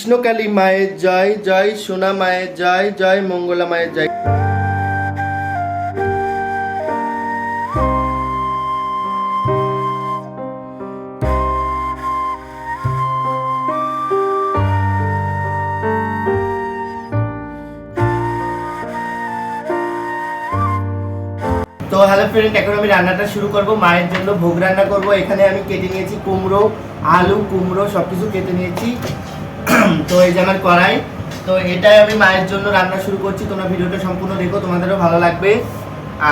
কৃষ্ণকালী মায়ের জয় জয় সোনা মায়ের জয় জয় মঙ্গলা মায়ের জয়। তো হ্যালো ফ্রেন্ড এখন আমি রান্নাটা শুরু করব। মায়ের জন্য ভোগ রান্না করব। এখানে আমি কেটে নিয়েছি কুমড়ো, আলু, কুমড়ো সব কিছু কেটে নিয়েছি। তো এই যে আমার কড়াই, তো এটাই আমি মায়ের জন্য রান্না শুরু করছি। তোমরা ভিডিওটা সম্পূর্ণ দেখো, তোমাদেরও ভালো লাগবে।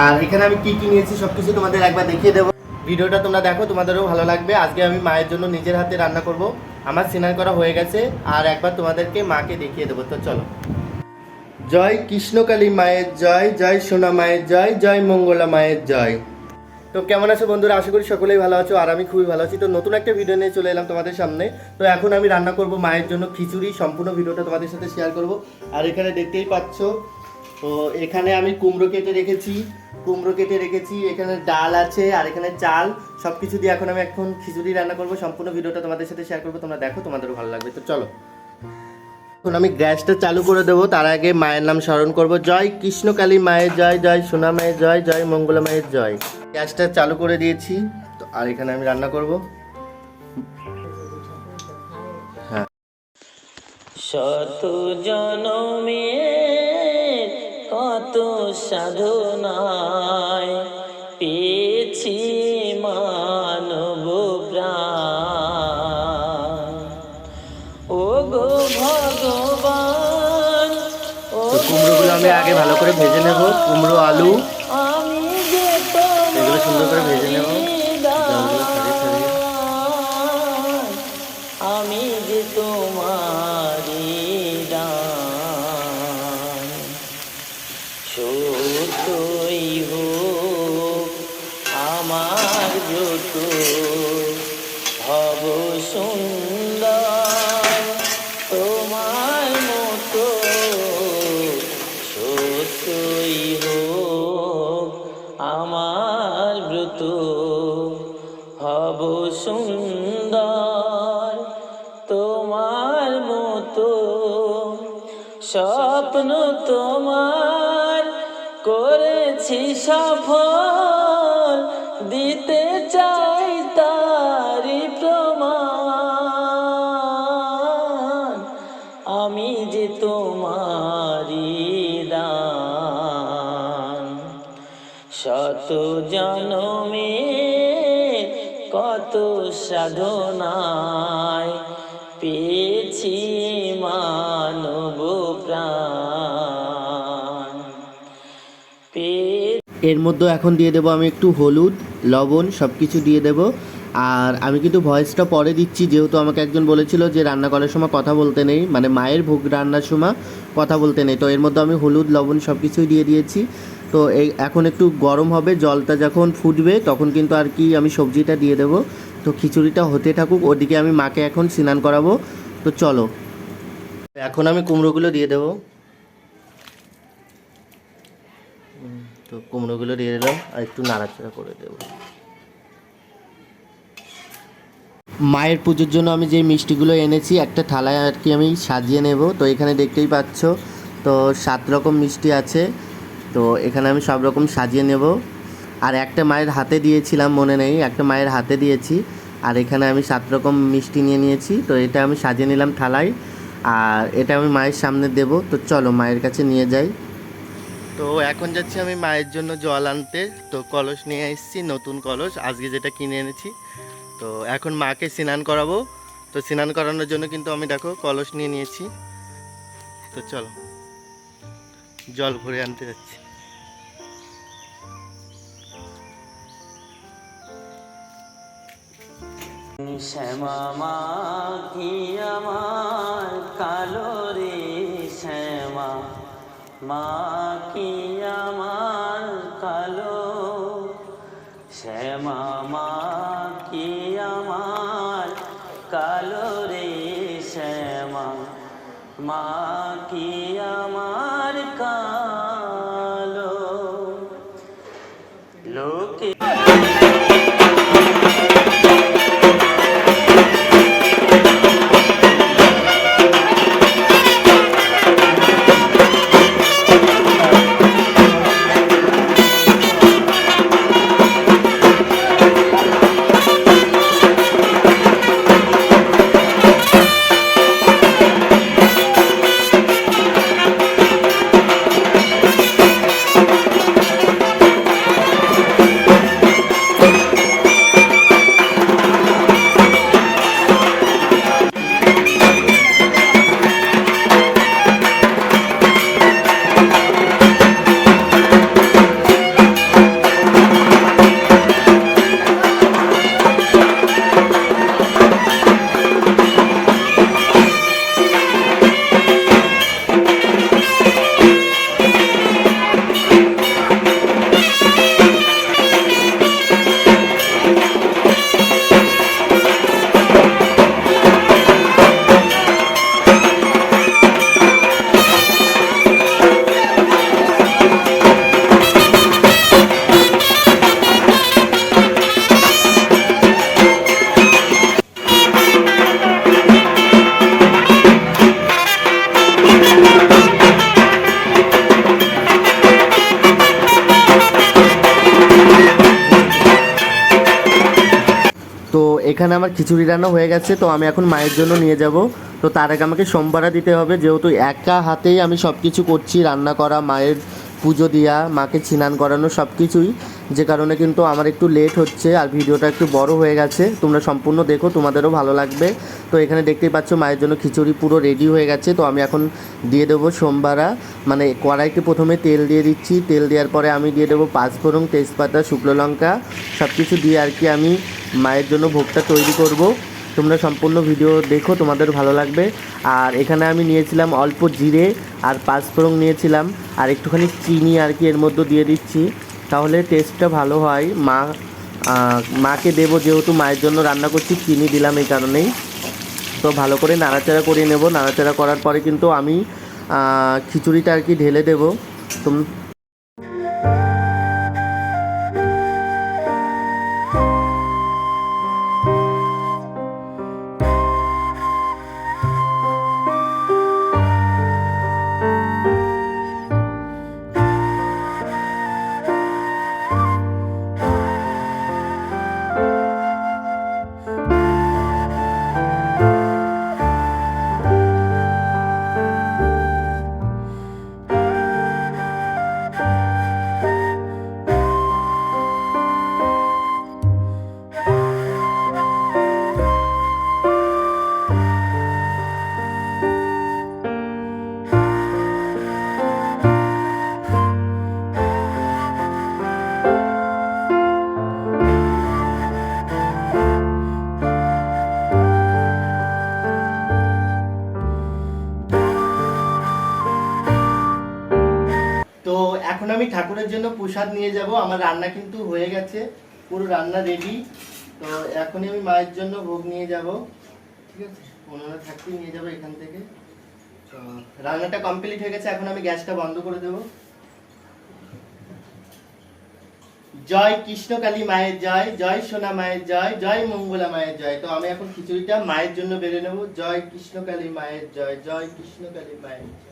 আর এখানে আমি কি কি নিয়েছি সব কিছু তোমাদের একবার দেখিয়ে দেবো। ভিডিওটা তোমরা দেখো, তোমাদেরও ভালো লাগবে। আজকে আমি মায়ের জন্য নিজের হাতে রান্না করব। আমার সিনার করা হয়ে গেছে, আর একবার তোমাদেরকে মাকে দেখিয়ে দেবো। তো চলো। জয় কৃষ্ণকালী মায়ের জয় জয় সোনা মায়ের জয় জয় মঙ্গলা মায়ের জয়। তো কেমন আছো বন্ধুরা? আশা করি সকলেই ভালো আছো আর আমি খুবই ভালো আছি। তো নতুন একটা ভিডিও নিয়ে চলে এলাম তোমাদের সামনে। তো এখন আমি রান্না করব মায়ের জন্য খিচুড়ি। সম্পূর্ণ ভিডিওটা তোমাদের সাথে শেয়ার করব। আর এখানে দেখতেই পাচ্ছ, তো এখানে আমি কুমড়ো কেটে রেখেছি। কুমড়ো কেটে রেখেছি। এখানে ডাল আছে আর এখানে চাল। সব কিছু দিয়ে এখন আমি এখন খিচুড়ি রান্না করব। সম্পূর্ণ ভিডিওটা তোমাদের সাথে শেয়ার করব। তোমরা দেখো, তোমাদেরও ভালো লাগবে। তো চলো। এখন আমি গ্যাসটা চালু করে দেবো, তার আগে মায়ের নাম স্মরণ করব। জয় কৃষ্ণকালী মায়ের জয় জয় সোনা মায়ের জয় জয় মঙ্গলা মায়ের জয়। গ্যাসটা চালু করে দিয়েছি, তো আর এখানে আমি রান্না করব। হ্যাঁ। শত জনমে কত সাধনায় পেয়েছি আমি আগে ভালো করে ভেজে নেব কুমড়ো আলু। এগুলো সুন্দর করে ভেজে নেব। হোক আমার ব্রত হব সুন্দর। তোমার মতো স্বপ্ন তোমার করেছি সফল। সাধনায় পেয়েছি মানব এর মধ্যে এখন দিয়ে দেবো আমি একটু হলুদ, লবণ সব কিছু দিয়ে দেবো। আর আমি কিন্তু ভয়েসটা পরে দিচ্ছি, যেহেতু আমাকে একজন বলেছিল যে রান্না করার সময় কথা বলতে নেই মানে মায়ের ভোগ রান্নার সময় কথা বলতে নেই। তো এর মধ্যে আমি হলুদ, লবণ সব কিছুই দিয়ে দিয়েছি। তো এই এখন একটু গরম হবে, জলটা যখন ফুটবে তখন কিন্তু আর কি আমি সবজিটা দিয়ে দেবো। তো খিচুড়িটা হতে থাকুক, ওদিকে আমি মাকে এখন স্নান করাবো। তো চলো। এখন আমি কুমড়োগুলো দিয়ে দেবো। তো কুমড়োগুলো দিয়ে দিলাম, আর একটু নাড়াচাড়া করে দেবো। মায়ের পুজোর জন্য আমি যে মিষ্টিগুলো এনেছি, একটা থালায় আর কি আমি সাজিয়ে নেব। তো এখানে দেখতেই পাচ্ছ, তো সাত রকম মিষ্টি আছে। তো এখানে আমি সব রকম সাজিয়ে নেব। আর একটা মায়ের হাতে দিয়েছিলাম, মনে নেই, একটা মায়ের হাতে দিয়েছি। আর এখানে আমি সাত রকম মিষ্টি নিয়ে নিয়েছি, তো এটা আমি সাজিয়ে নিলাম থালায়। আর এটা আমি মায়ের সামনে দেব, তো চলো মায়ের কাছে নিয়ে যাই। তো এখন যাচ্ছি আমি মায়ের জন্য জল আনতে। তো কলস নিয়ে এসেছি, নতুন কলস, আজকে যেটা কিনে এনেছি। তো এখন মাকে স্নান করাবো। তো স্নান করানোর জন্য কিন্তু আমি দেখো কলস নিয়ে নিয়েছি। তো চলো, জল ভরে আনতে যাচ্ছি। শ্যামা মা কি আমার কালো রে শ্যামা? মা, কি আমার কালো শ্যামা? মা, কি আমার মা, কি আমার এখানে আমার খিচুড়ি রান্না হয়ে গেছে, তো আমি এখন মায়ের জন্য নিয়ে যাব। তো তার আগে আমাকে সোমবারা দিতে হবে, যেহেতু একা হাতেই আমি সব কিছু করছি, রান্না করা, মায়ের পুজো দেওয়া মাকে স্নান করানো সব কিছুই। যে কারণে কিন্তু আমার একটু লেট হচ্ছে আর ভিডিওটা একটু বড় হয়ে গেছে। তোমরা সম্পূর্ণ দেখো, তোমাদেরও ভালো লাগবে। তো এখানে দেখতেই পাচ্ছ মায়ের জন্য খিচুড়ি পুরো রেডি হয়ে গেছে। তো আমি এখন দিয়ে দেবো সোমবারা। মানে কড়াইতে প্রথমে তেল দিয়ে দিচ্ছি। তেল দেওয়ার পরে আমি দিয়ে দেবো পাঁচফোড়ন তেজপাতা, শুকনো লঙ্কা। সব কিছু দিয়ে আর কি আমি মায়ের জন্য ভোগটা তৈরি করব। তোমরা সম্পূর্ণ ভিডিও দেখো, তোমাদের ভালো লাগবে। আর এখানে আমি নিয়েছিলাম অল্প জিরে আর পাঁচফোড়ন নিয়েছিলাম। আর একটুখানি চিনি আর কি এর মধ্যে দিয়ে দিচ্ছি। তাহলে টেস্টটা ভালো হয়। মা মাকে দেবো যেহেতু মায়ের জন্য রান্না করছি, চিনি দিলাম এই কারণেই। তো ভালো করে নাড়াচাড়া করে নেব। নাড়াচাড়া করার পরে কিন্তু আমি খিচুড়িটা আর কি ঢেলে দেবো। তোম ঠাকুরের জন্য প্রসাদ নিয়ে যাব। আমার রান্না কিন্তু হয়ে গেছে। পুরো রান্না রেডি তো এখনই আমি মায়ের জন্য ভোগ নিয়ে যাব। ঠিক আছে? ওনারা থাকতেই নিয়ে যাব এখান থেকে। তো রান্নাটা কমপ্লিট হয়ে গেছে। এখন আমি গ্যাসটা বন্ধ করে দেবো। জয় কৃষ্ণকালী মায়ের জয় জয় সোনা মায়ের জয় জয় মঙ্গলা মায়ের জয়। তো আমি এখন খিচুড়িটা মায়ের জন্য বেড়ে নেব। জয় কৃষ্ণকালী মায়ের জয় জয় কৃষ্ণকালী মায়ের জয়।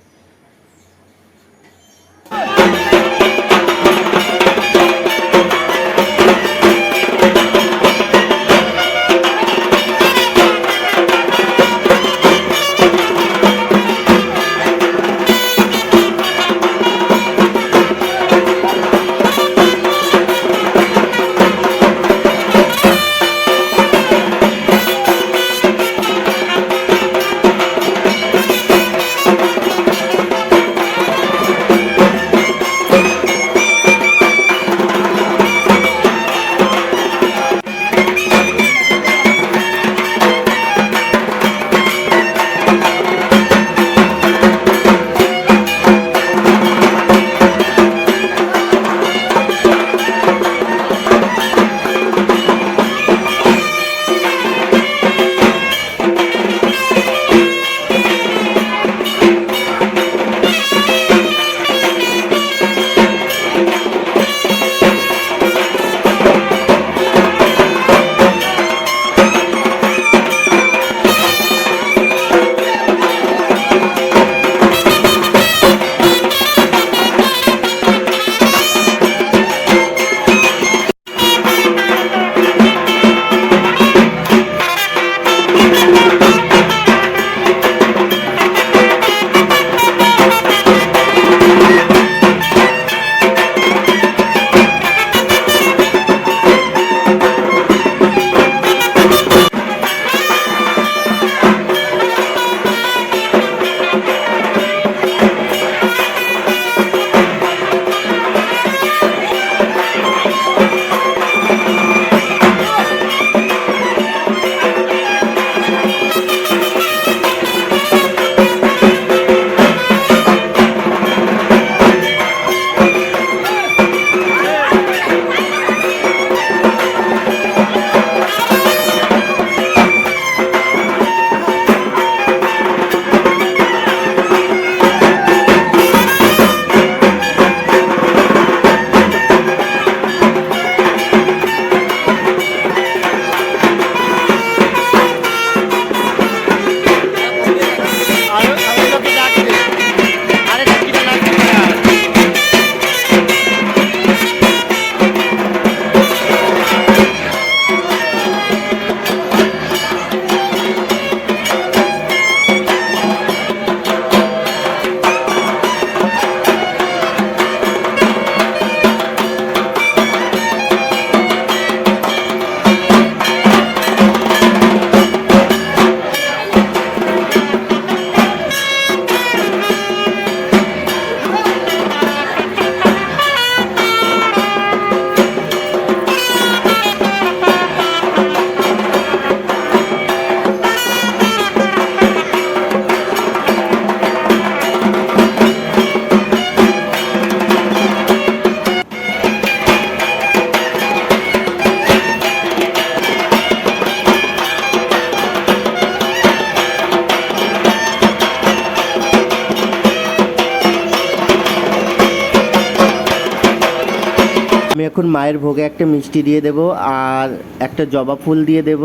এখন মায়ের ভোগে একটা মিষ্টি দিয়ে দেব, আর একটা জবা ফুল দিয়ে দেব,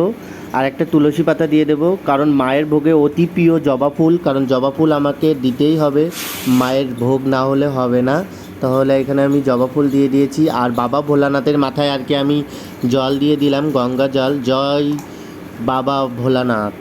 আর একটা তুলসী পাতা দিয়ে দেব, কারণ মায়ের ভোগে অতি প্রিয় জবা ফুল, কারণ জবা ফুল আমাকে দিতেই হবে, মায়ের ভোগ না হলে হবে না। তাহলে এখানে আমি জবা ফুল দিয়ে দিয়েছি, আর বাবা ভোলানাথের মাথায় আর কি আমি জল দিয়ে দিলাম, গঙ্গা জল। জয় বাবা ভোলানাথ।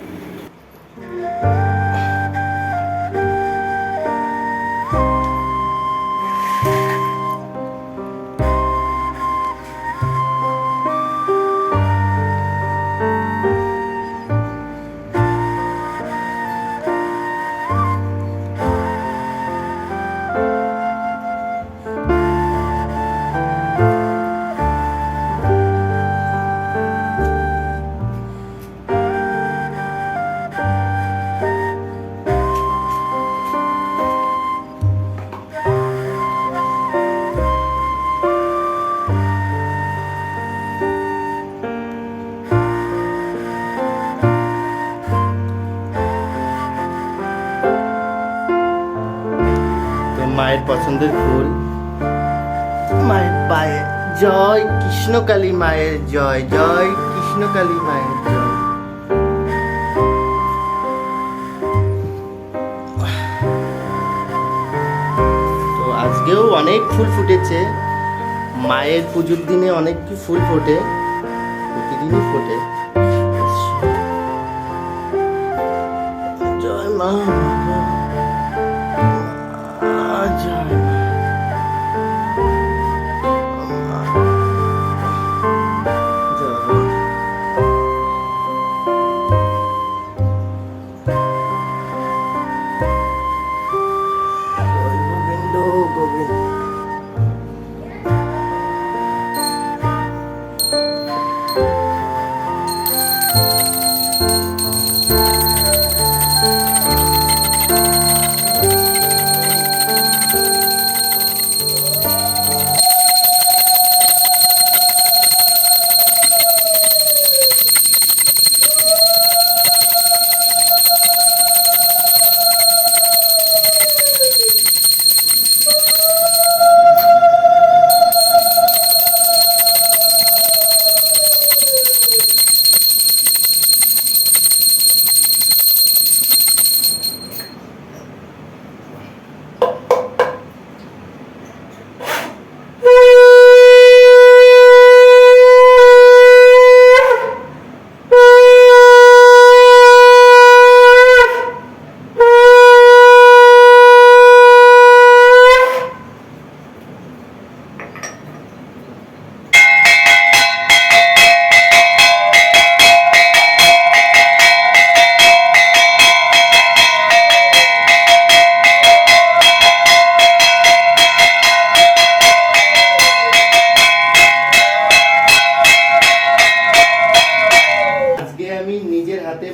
পছন্দের ফুল? মায়ের পায়ে জয়, কৃষ্ণকালী মায়ের জয় জয়, কৃষ্ণকালী মায়ের তো আজকেও অনেক ফুল ফুটেছে। মায়ের পুজোর দিনে অনেক ফুল ফোটে, প্রতিদিনই ফোটে। জয় মা।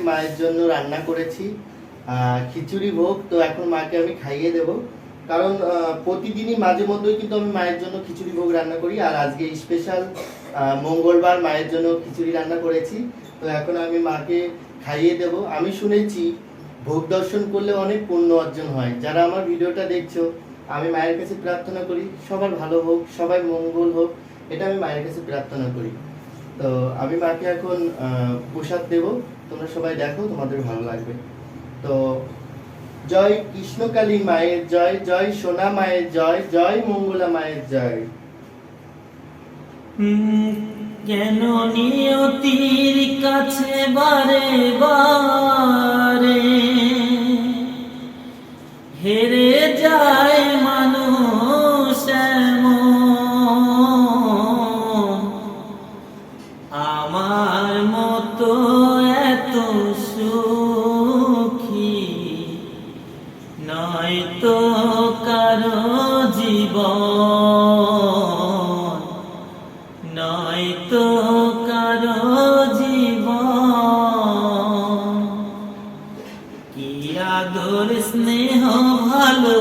মায়ের জন্য রান্না করেছি। খিচুড়ি ভোগ, তো এখন মাকে আমি খাইয়ে দেব। কারণ প্রতিদিনই মাঝে মধ্যেই কিন্তু আমি মায়ের জন্য খিচুড়ি ভোগ রান্না করি, আর আজকে স্পেশাল মঙ্গলবার মায়ের জন্য খিচুড়ি রান্না করেছি। তো এখন আমি মাকে খাইয়ে দেব। আমি শুনেছি, ভোগ দর্শন করলে অনেক পুণ্য অর্জন হয়। যারা আমার ভিডিওটা দেখছ, আমি মায়ের কাছে প্রার্থনা করি, সবার ভালো হোক, সবাই মঙ্গল হোক, এটা আমি মায়ের কাছে প্রার্থনা করি। তো আমি মাকে এখন প্রসাদ দেব। তোমরা সবাই দেখো, তোমাদের ভালো লাগবে। তো, জয় কৃষ্ণকালী মায়ের জয় জয় সোনা মায়ের জয় জয় মঙ্গলা মায়ের জয়। কেন নিয়তির কাছে বারে বারে হেরে যায় মানুষ আদর স্নেহ ভালো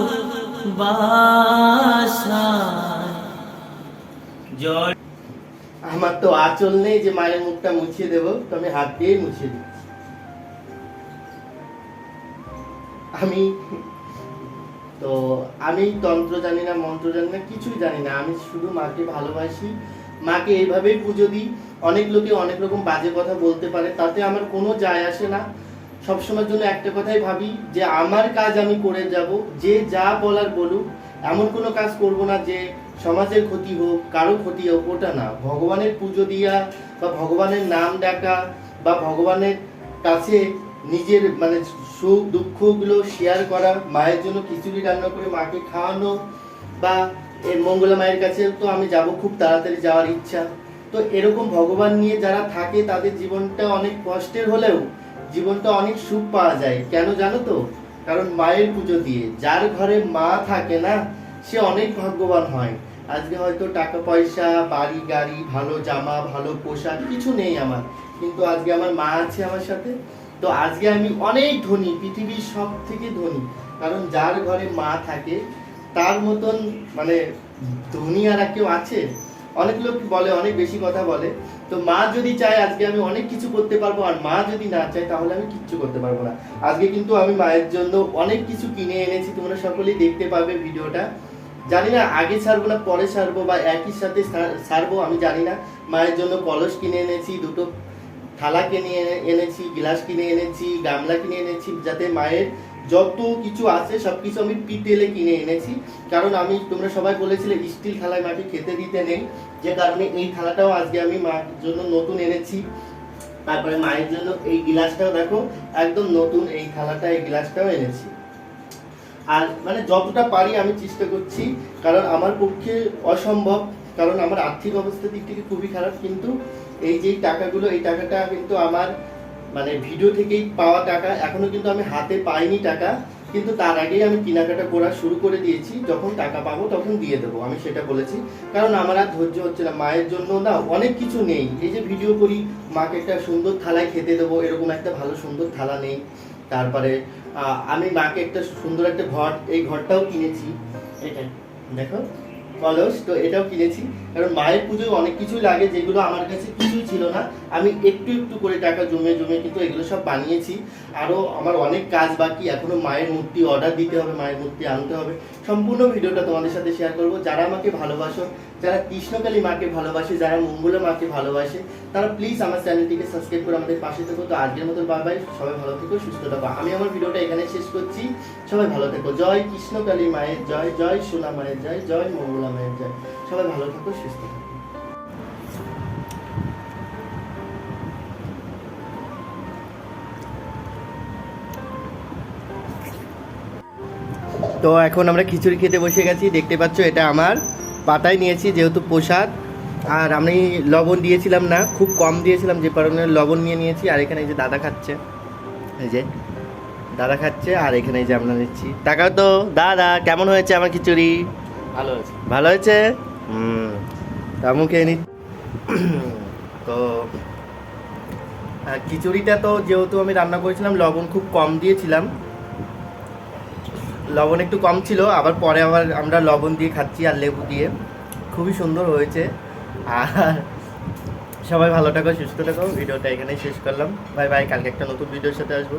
আমার তো আঁচল নেই যে মায়ের মুখটা মুছিয়ে দেবো, তো আমি হাত দিয়েই মুছিয়ে দিই আমি তো আমি তন্ত্র জানি না, মন্ত্র জানি না, কিছুই জানি না। আমি শুধু মাকে ভালোবাসি। মাকে এইভাবেই পুজো দিই। অনেক লোকে অনেক রকম বাজে কথা বলতে পারে, তাতে আমার কোনো যায় আসে না। সবসময়ের জন্য একটা কথাই ভাবি যে আমার কাজ আমি করে যাব, যে যা বলার বলুক, এমন কোনো কাজ করব না যে সমাজের ক্ষতি হোক কারও ক্ষতি হোক, ওটা না। ভগবানের পুজো দিয়া বা ভগবানের নাম ডাকা বা ভগবানের কাছে নিজের মানে সুখ, দুঃখগুলো শেয়ার করা, মায়ের জন্য খিচুড়ি রান্না করে মাকে খাওয়ানো বা মঙ্গলা মায়ের কাছে তো আমি যাব খুব তাড়াতাড়ি যাওয়ার ইচ্ছা। তো এরকম ভগবান নিয়ে যারা থাকে, তাদের জীবনটা অনেক কষ্টের হলেও জীবনটা অনেক সুখ পাওয়া যায়। কেন জানো তো? কারণ মায়ের পুজো দিয়ে, যার ঘরে মা থাকে না, সে অনেক ভাগ্যবান হয়। আজকে হয়তো টাকা পয়সা, বাড়ি, গাড়ি, ভালো জামা, ভালো পোশাক, কিছু নেই আমার। কিন্তু আজকে আমার মা আছে আমার সাথে। তো আজকে আমি অনেক ধনী, পৃথিবীর সব থেকে ধনী। কারণ যার ঘরে মা থাকে, তার মতন মানে ধনী আর কেউ আছে? অনেক লোক বলে, অনেক বেশি কথা বলে। তো মা যদি চায় আজকে আমি অনেক কিছু করতে পারব, আর মা যদি না চায় তাহলে আমি কিচ্ছু করতে পারব না। আজকে কিন্তু আমি মায়ের জন্য অনেক কিছু কিনে এনেছি, তোমরা সকলেই দেখতে পাবে ভিডিওটা। জানি না আগে ছাড়বো না, পরে ছাড়বো বা একই সাথে ছাড়- ছাড়বো, আমি জানি না। মায়ের জন্য কলস কিনে এনেছি, দুটো থালা কিনে এনে- এনেছি, গ্লাস কিনে এনেছি, গামলা কিনে এনেছি, যাতে মায়ের যত কিছু আছে সব কিছু আমি পিতেলে কিনে এনেছি। কারণ আমি, তোমরা সবাই বলেছিলে স্টিল থালায় মাকে খেতে দিতে নেই। যে কারণে এই থালাটাও আজকে আমি মার জন্য নতুন এনেছি। তারপরে মায়ের জন্য এই গ্লাসটাও দেখো, একদম নতুন এই থালাটা, এই গ্লাসটাও এনেছি। আর মানে যতটা পারি আমি চেষ্টা করছি, কারণ আমার পক্ষে অসম্ভব, কারণ আমার আর্থিক অবস্থা দিক থেকে খুবই খারাপ, কিন্তু এই যে টাকাগুলো, এই টাকাটা কিন্তু আমার মানে ভিডিও থেকেই পাওয়া টাকা, এখনও কিন্তু আমি হাতে পাইনি টাকা, কিন্তু তার আগেই আমি কেনাকাটা করা শুরু করে দিয়েছি, যখন টাকা পাবো তখন দিয়ে দেবো, আমি সেটা বলেছি। কারণ আমার আর ধৈর্য হচ্ছে না, মায়ের জন্য না অনেক কিছু নেই। এই যে ভিডিও করি, মাকে একটা সুন্দর থালায় খেতে দেবো, এরকম একটা ভালো সুন্দর থালা নেই। তারপরে আমি মাকে একটা সুন্দর একটা ঘর, এই ঘরটাও কিনেছি। এটা দেখো, কলস, তো এটাও কিনেছি। কারণ মায়ের পুজোয় অনেক কিছুই লাগে, যেগুলো আমার কাছে কিছুই ছিল না। আমি একটু একটু করে টাকা জমে জমে কিন্তু এগুলো সব বানিয়েছি। আরও আমার অনেক কাজ বাকি, এখনও মায়ের মূর্তি অর্ডার দিতে হবে, মায়ের মূর্তি আনতে হবে। সম্পূর্ণ ভিডিওটা তোমাদের সাথে শেয়ার করব। যারা আমাকে ভালোবাসো, যারা কৃষ্ণকালী মাকে ভালোবাসে, যারা মঙ্গলা মাকে ভালোবাসে, তারা প্লিজ আমার চ্যানেলটিকে সাবস্ক্রাইব করে আমাদের পাশে থেকো। তো আজকের মতো বাবাই সবাই ভালো থেকো, সুস্থ থাকো। আমি আমার ভিডিওটা এখানে শেষ করছি। সবাই ভালো থেকো। জয় কৃষ্ণকালী মায়ের, জয় জয় সোনা মায়ের, জয় জয় মঙ্গলা মায়ের, জয়। সবাই ভালো থাকো সুস্থ তো এখন আমরা খিচুড়ি খেতে বসে গেছি দেখতে পাচ্ছ এটা আমার। পাতায় নিয়েছি যেহেতু প্রসাদ আর আমি লবণ দিয়েছিলাম না খুব কম দিয়েছিলাম যে কারণে লবণ নিয়ে নিয়েছি আর এখানে এই যে দাদা খাচ্ছে। এই যে দাদা খাচ্ছে আর এখানে এই যে আমরা নিচ্ছি। টাকা তো দাদা কেমন হয়েছে আমার খিচুড়ি? ভালো হয়েছে। ভালো হয়েছে? হুম। তা মুখে নি? তো খিচুড়িটা তো যেহেতু আমি রান্না করেছিলাম, লবণ খুব কম দিয়েছিলাম। লবণ একটু কম ছিল, আবার পরে আবার আমরা লবণ দিয়ে খাচ্ছি আর লেবু দিয়ে। খুবই সুন্দর হয়েছে। আর সবাই ভালো থাকো, সুস্থ থাকো। ভিডিওটা এখানেই শেষ করলাম। বাই বাই, কালকে একটা নতুন ভিডিওর সাথে আসব।